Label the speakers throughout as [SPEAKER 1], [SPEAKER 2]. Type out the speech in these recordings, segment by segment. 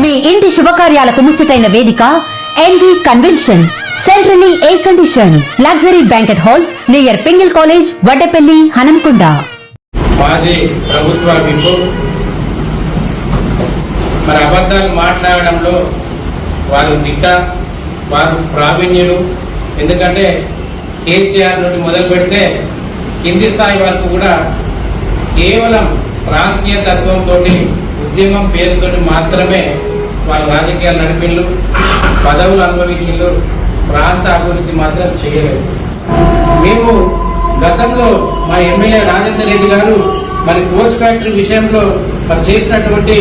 [SPEAKER 1] మీ ఇంటి శుభకార్యాలకు ముచ్చటైన వేదిక NV convention centrally air condition luxury banquet halls near Pingle college Waddepally Hanamkonda
[SPEAKER 2] మాజీ ప్రభుత్వ విప్పు. మరి అబద్ధాలు మాట్లాడడంలో వారు దిట్ట వారు ప్రావీణ్యులు. ఎందుకంటే కేసీఆర్ నుండి మొదలు పెడితే కింది స్థాయి వరకు కూడా కేవలం ప్రాంతీయ తత్వంతో ఉద్యమం పేరుతో మాత్రమే వారు రాజకీయాలు నడిపిళ్ళు పదవులు అనుభవించిళ్ళు ప్రాంత అభివృద్ధి మాత్రం చేయలేదు. మేము గతంలో మా ఎమ్మెల్యే రాజేందర్ రెడ్డి గారు మరి కోచ్ ఫ్యాక్టరీ విషయంలో మరి చేసినటువంటి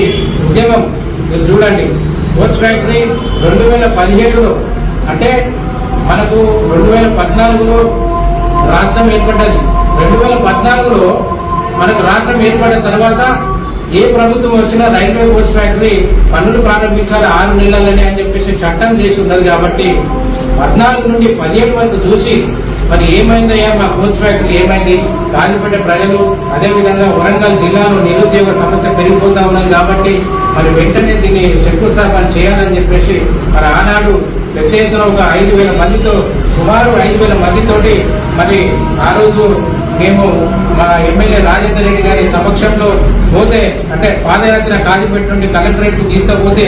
[SPEAKER 2] ఉద్యమం మీరు చూడండి కోచ్ ఫ్యాక్టరీ రెండు వేల పదిహేడులో అంటే మనకు రెండు వేల పద్నాలుగులో రాష్ట్రం ఏర్పడ్డది. రెండు వేల పద్నాలుగులో మనకు రాష్ట్రం ఏర్పడిన తర్వాత ఏ ప్రభుత్వం వచ్చినా రైల్వే కోచ్ ఫ్యాక్టరీ పనులు ప్రారంభించాలి ఆరు నెలలని అని చెప్పేసి చట్టం చేసి ఉన్నది కాబట్టి పద్నాలుగు నుండి పదిహేడు వరకు చూసి మరి ఏమైందయ్యా మా కోచ్ ఫ్యాక్టరీ ఏమైంది? గాలిపేట ప్రజలు అదేవిధంగా వరంగల్ జిల్లాలో నిరుద్యోగ సమస్య పెరిగిపోతా ఉన్నది కాబట్టి మరి వెంటనే దీన్ని శంకుస్థాపన చేయాలని చెప్పేసి మరి ఆనాడు పెద్ద ఎత్తున ఒక ఐదు వేల మందితో సుమారు ఐదు వేల మందితోటి మరి ఆ రోజు మేము మా ఎమ్మెల్యే రాజేందర్ రెడ్డి గారి సమక్షంలో పోతే అంటే పాదయాత్ర కాజీపేట నుండి కలెక్టరేట్కు తీసుకుపోతే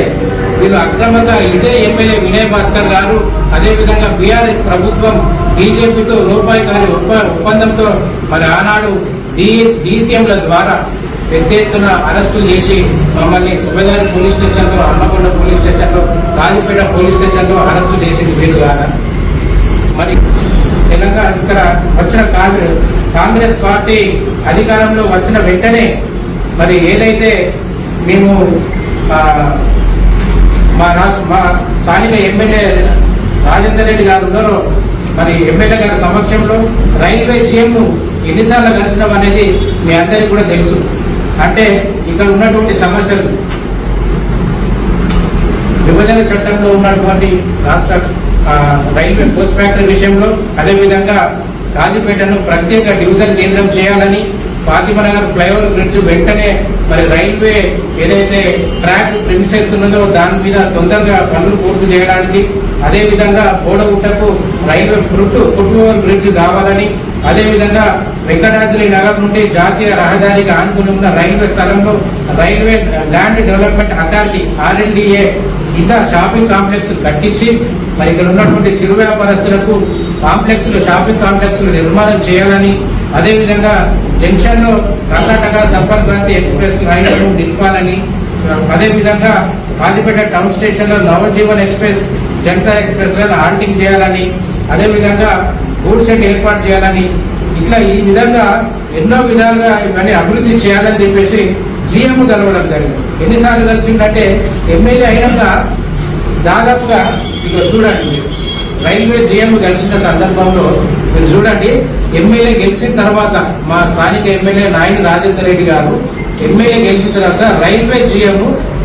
[SPEAKER 2] వీళ్ళు అక్రమంగా ఇదే ఎమ్మెల్యే వినయ్ భాస్కర్ గారు అదేవిధంగా బీఆర్ఎస్ ప్రభుత్వం బీజేపీతో రూపాయి గారి ఒప్ప- ఒప్పందంతో మరి ఆనాడు డి డీసీఎంల ద్వారా పెద్ద ఎత్తున అరెస్టులు చేసి మమ్మల్ని సుబేదారి పోలీస్ స్టేషన్లో అమ్మకొండ పోలీస్ స్టేషన్లో కాజీపేట పోలీస్ స్టేషన్లో అరెస్టు చేసింది వీరు కాదా మరి తెలంగాణ ఇక్కడ వచ్చిన కాంగ్రెస్ కాంగ్రెస్ పార్టీ అధికారంలో వచ్చిన వెంటనే మరి ఏదైతే మేము మా రాష్ట్ర మా స్థానిక ఎమ్మెల్యే రాజేందర్ రెడ్డి గారు ఉన్నారో మరి ఎమ్మెల్యే గారి సమక్షంలో రైల్వే జీఎంను ఎన్నిసార్లు కలిసినాం అనేది మీ అందరికీ కూడా తెలుసు. అంటే ఇక్కడ ఉన్నటువంటి సమస్యలు విభజన చట్టంలో ఉన్నటువంటి రాష్ట్ర రైల్వే పోస్ట్ ఫ్యాక్టరీ విషయంలో అదేవిధంగా రాజుపేటను ప్రత్యేక డివిజన్ కేంద్రం చేయాలని ఫాతిమనగర్ ఫ్లైఓవర్ బ్రిడ్జ్ వెంటనే మరి రైల్వే ఏదైతే ట్రాక్ ప్రిన్సెస్ ఉన్నదో దాని మీద తొందరగా పనులు పూర్తి చేయడానికి అదేవిధంగా బోడగుట్టకు railway foot foot over bridge కావాలని అదేవిధంగా వెంకటాద్రి నగర్ నుండి జాతీయ రహదారికి ఆనుకుని ఉన్న రైల్వే స్థలంలో railway land development authority RLDA ఇంకా షాపింగ్ కాంప్లెక్స్ కట్టించి మరి ఇక్కడ ఉన్నటువంటి చిరు వ్యాపారస్తులకు కాంప్లెక్స్లు షాపింగ్ కాంప్లెక్స్లు నిర్మాణం చేయాలని అదేవిధంగా జంక్షన్లో కర్ణాటక సంపర్క్ క్రాంతి ఎక్స్ప్రెస్ రైళ్ళను నిలపాలని అదేవిధంగా కాజీపేట టౌన్ స్టేషన్లో నవజీవన్ ఎక్స్ప్రెస్ జనతా ఎక్స్ప్రెస్లను లను చేయాలని అదేవిధంగా గూడ్ షెడ్ ఏర్పాటు చేయాలని ఇట్లా ఈ విధంగా ఎన్నో విధాలుగా ఇవన్నీ అభివృద్ధి చేయాలని చెప్పేసి జిఎం కలవడం జరిగింది. ఎన్నిసార్లు కలిసిందంటే ఎమ్మెల్యే అయినాక దాదాపుగా ఇక చూడండి మీరు రైల్వే జీఎం కలిసిన సందర్భంలో మీరు చూడండి ఎమ్మెల్యే గెలిచిన తర్వాత మా స్థానిక ఎమ్మెల్యే నాయని రాజేందర్ రెడ్డి గారు ఎమ్మెల్యే గెలిచిన తర్వాత రైల్వే జీఎం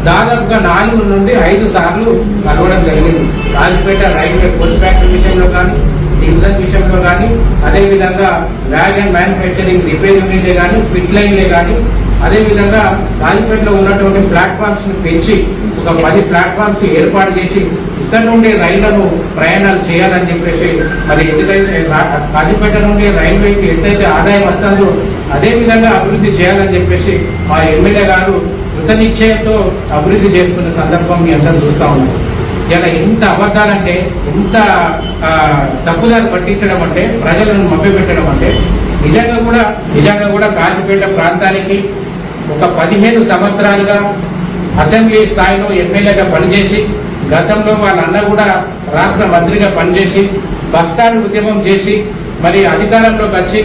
[SPEAKER 2] దాదాపుగా నాలుగు నుండి ఐదు సార్లు కలవడం జరిగింది. రాజపేట రైల్వే పోస్ట్ ఫ్యాక్టరీ విషయంలో కానీ డివిజన్ విషయంలో కానీ అదేవిధంగా వ్యాగన్ మ్యానుఫ్యాక్చరింగ్ రిపేర్ యూనిట్లే కానీ ఫిట్ లైన్లే కానీ అదేవిధంగా రాజపేటలో ఉన్నటువంటి ప్లాట్ఫామ్స్ పెంచి ఒక పది ప్లాట్ఫామ్స్ ఏర్పాటు చేసి ఇక్కడ నుండి రైళ్ళను ప్రయాణాలు చేయాలని చెప్పేసి మరి ఎందుకైతే కాజీపేట రాజపేట నుండి రైల్వేకి ఎంతైతే ఆదాయం వస్తుందో అదే విధంగా అభివృద్ధి చేయాలని చెప్పేసి మా ఎమ్మెల్యే గారు కృతనిశ్చయంతో అభివృద్ధి చేస్తున్న సందర్భం మీ అందరూ చూస్తా ఉన్నాం ఇలా ఎంత అబద్ధాలంటే ఎంత ఆ, తప్పుదారి పట్టించడం అంటే ప్రజలను మభ్యపెట్టడం అంటే నిజంగా కూడా నిజంగా కూడా కాజీపేట ప్రాంతానికి ఒక పదిహేను సంవత్సరాలుగా అసెంబ్లీ స్థాయిలో ఎమ్మెల్యేగా పనిచేసి గతంలో వాళ్ళ అన్న కూడా రాష్ట్ర మంత్రిగా పనిచేసి బస్టాండ్ ఉద్యమం చేసి మరి అధికారంలోకి వచ్చి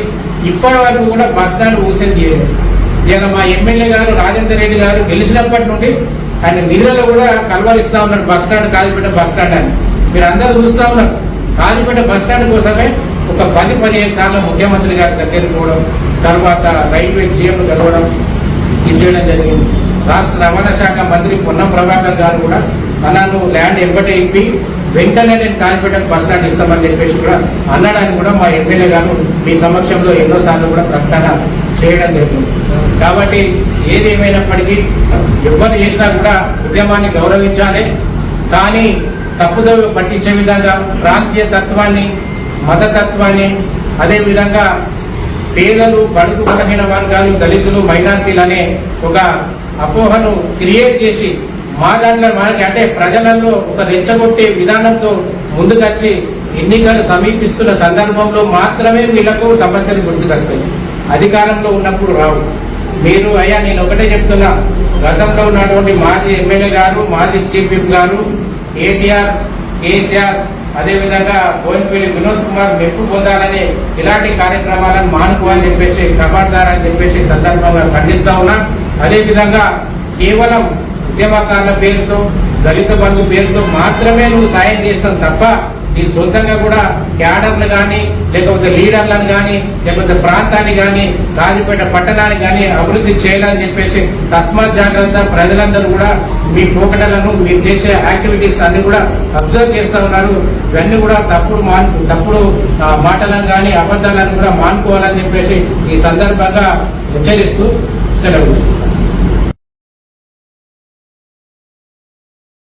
[SPEAKER 2] ఇప్పటి వరకు కూడా బస్టాండ్ ఊసేది చేయలేదు ఇలా మా ఎమ్మెల్యే గారు రాజేందర్ రెడ్డి గారు గెలిచినప్పటి నుండి ఆయన నిధులలో కూడా కలవరిస్తా ఉన్నారు bus stand Kazipet bus stand అని. మీరు అందరూ చూస్తూ ఉన్నారు. కాజీపేట బస్ స్టాండ్ కోసమే ఒక పది పదిహేను సార్లు ముఖ్యమంత్రి గారి దగ్గరికి పోవడం తర్వాత రైల్వే జీఎం కలవడం చేయడం జరిగింది. రాష్ట్ర రవాణా శాఖ మంత్రి పొన్నం ప్రభాకర్ గారు కూడా అన్నాను ల్యాండ్ ఎంబటే ఇప్పి వెంటనే నేను కాన్ఫిడెంట్ బస్ స్టాండ్ ఇస్తామని చెప్పేసి కూడా అన్నడానికి కూడా మా ఎమ్మెల్యే గారు మీ సమక్షంలో ఎన్నోసార్లు కూడా ప్రకటన చేయడం జరిగింది. కాబట్టి ఏది ఏమైనప్పటికీ ఎవరు చేసినా కూడా ఉద్యమాన్ని గౌరవించాలి. కానీ తప్పుదోవ పట్టించే విధంగా ప్రాంతీయ తత్వాన్ని మతతత్వాన్ని అదేవిధంగా పేదలు బడుగు బలహీన వర్గాలు దళితులు మైనార్టీలు అనే ఒక అపోహను క్రియేట్ చేసి మా దాంట్లో మనకి అంటే ప్రజలలో ఒక రెచ్చగొట్టే విధానంతో ముందుకొచ్చి ఎన్నికలు సమీపిస్తున్న సందర్భంలో మాత్రమే వీళ్ళకు సమస్యలు గుర్తుకొస్తాయి అధికారంలో ఉన్నప్పుడు రావు. మీరు అయ్యా నేను ఒకటే చెప్తున్నా. గతంలో ఉన్నటువంటి మాజీ ఎమ్మెల్యే గారు మాజీ చీఫ్ విప్ గారు కేటీఆర్ కేసీఆర్ అదేవిధంగా బోయినపల్లి వినోద్ కుమార్ మెప్పు పొందాలని ఇలాంటి కార్యక్రమాలను మానుకు అని చెప్పేసి ఖబర్దార్ అని చెప్పేసి సందర్భంగా ఖండిస్తా ఉన్నా. అదేవిధంగా కేవలం ఉద్యమకారుల పేరుతో దళిత బంధు పేరుతో మాత్రమే నువ్వు సాయం చేసినావు తప్ప నీ సొంతంగా కూడా క్యాడర్లు కానీ లేకపోతే లీడర్లను కానీ లేకపోతే ప్రాంతాన్ని కానీ రాజపేట పట్టణాన్ని కానీ అభివృద్ధి చేయాలని చెప్పేసి తస్మాత్ జాగ్రత్త ప్రజలందరూ కూడా మీ పోకటలను మీరు చేసే యాక్టివిటీస్ అన్ని కూడా అబ్జర్వ్ చేస్తూ ఉన్నారు. ఇవన్నీ కూడా తప్పుడు మాన్ తప్పుడు మాటలను కానీ అబద్ధాలను కూడా మానుకోవాలని చెప్పేసి ఈ సందర్భంగా హెచ్చరిస్తూ సెలవు